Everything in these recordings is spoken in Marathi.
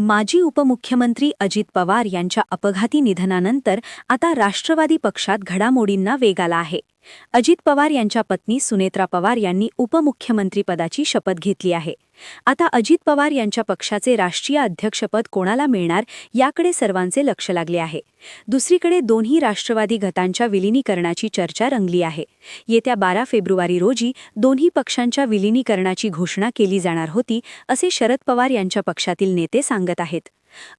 माजी उपमुख्यमंत्री अजित पवार यांच्या अपघाती निधनानंतर आता राष्ट्रवादी पक्षात घडामोडींना वेग आला आहे. अजित पवार यांच्या पत्नी सुनेत्रा पवार यांनी उपमुख्यमंत्रीपदाची शपथ घेतली आहे. आता अजित पवार यांच्या पक्षाचे राष्ट्रीय अध्यक्षपद कोणाला मिळणार याकडे सर्वांचे लक्ष लागले आहे. दुसरीकडे दोन्ही राष्ट्रवादी गटांच्या विलिनीकरणाची चर्चा रंगली आहे. येत्या बारा फेब्रुवारी रोजी दोन्ही पक्षांच्या विलिनीकरणाची घोषणा केली जाणार होती असे शरद पवार यांच्या पक्षातील नेते सांगत आहेत.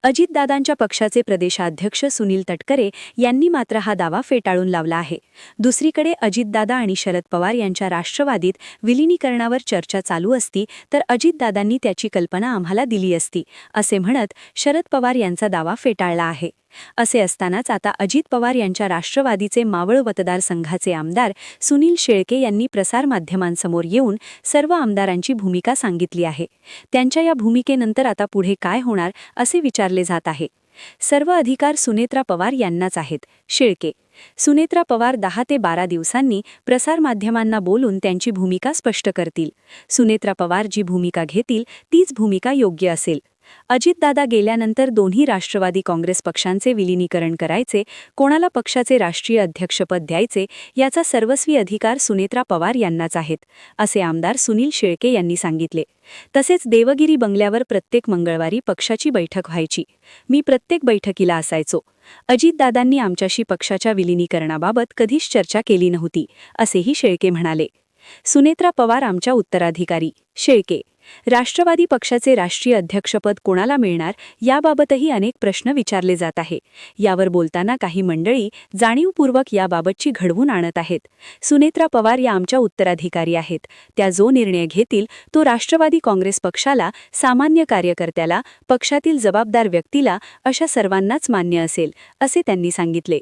अजितदादांच्या पक्षाचे प्रदेशाध्यक्ष सुनील तटकरे यांनी मात्र हा दावा फेटाळून लावला आहे. दुसरीकडे अजितदादा आणि शरद पवार यांच्या राष्ट्रवादीत विलिनीकरणावर चर्चा चालू असती तर अजितदादांनी त्याची कल्पना आम्हाला दिली असती असे म्हणत शरद पवार यांचा दावा फेटाळला आहे. असे असतानाच आता अजित पवार यांच्या राष्ट्रवादीचे मावळ मतदारसंघाचे आमदार सुनील शेळके यांनी प्रसारमाध्यमांसमोर येऊन सर्व आमदारांची भूमिका सांगितली आहे. त्यांच्या या भूमिकेनंतर आता पुढे काय होणार असे विचारले जात आहे. सर्व अधिकार सुनेत्रा पवार यांनाच आहेत. शेळके. सुनेत्रा पवार दहा ते बारा दिवसांनी प्रसारमाध्यमांना बोलून त्यांची भूमिका स्पष्ट करतील. सुनेत्रा पवार जी भूमिका घेतील तीच भूमिका योग्य असेल. अजितदादा गेल्यानंतर दोन्ही राष्ट्रवादी काँग्रेस पक्षांचे विलिनीकरण करायचे कोणाला पक्षाचे राष्ट्रीय अध्यक्षपद द्यायचे याचा सर्वस्वी अधिकार सुनेत्रा पवार यांनाच आहेत असे आमदार सुनील शेळके यांनी सांगितले. तसेच देवगिरी बंगल्यावर प्रत्येक मंगळवारी पक्षाची बैठक व्हायची. मी प्रत्येक बैठकीला असायचो. अजितदादांनी आमच्याशी पक्षाच्या विलिनीकरणाबाबत कधीच चर्चा केली नव्हती असेही शेळके म्हणाले. सुनेत्रा पवार आमच्या उत्तराधिकारी. शेळके. राष्ट्रवादी पक्षाचे राष्ट्रीय अध्यक्षपद कोणाला मिळणार याबाबतही अनेक प्रश्न विचारले जात आहे. यावर बोलताना काही मंडळी जाणीवपूर्वक याबाबतची घडवून आणत आहेत. सुनेत्रा पवार या आमच्या उत्तराधिकारी आहेत. त्या जो निर्णय घेतील तो राष्ट्रवादी काँग्रेस पक्षाला सामान्य कार्यकर्त्याला पक्षातील जबाबदार व्यक्तीला अशा सर्वांनाच मान्य असेल असे त्यांनी सांगितले.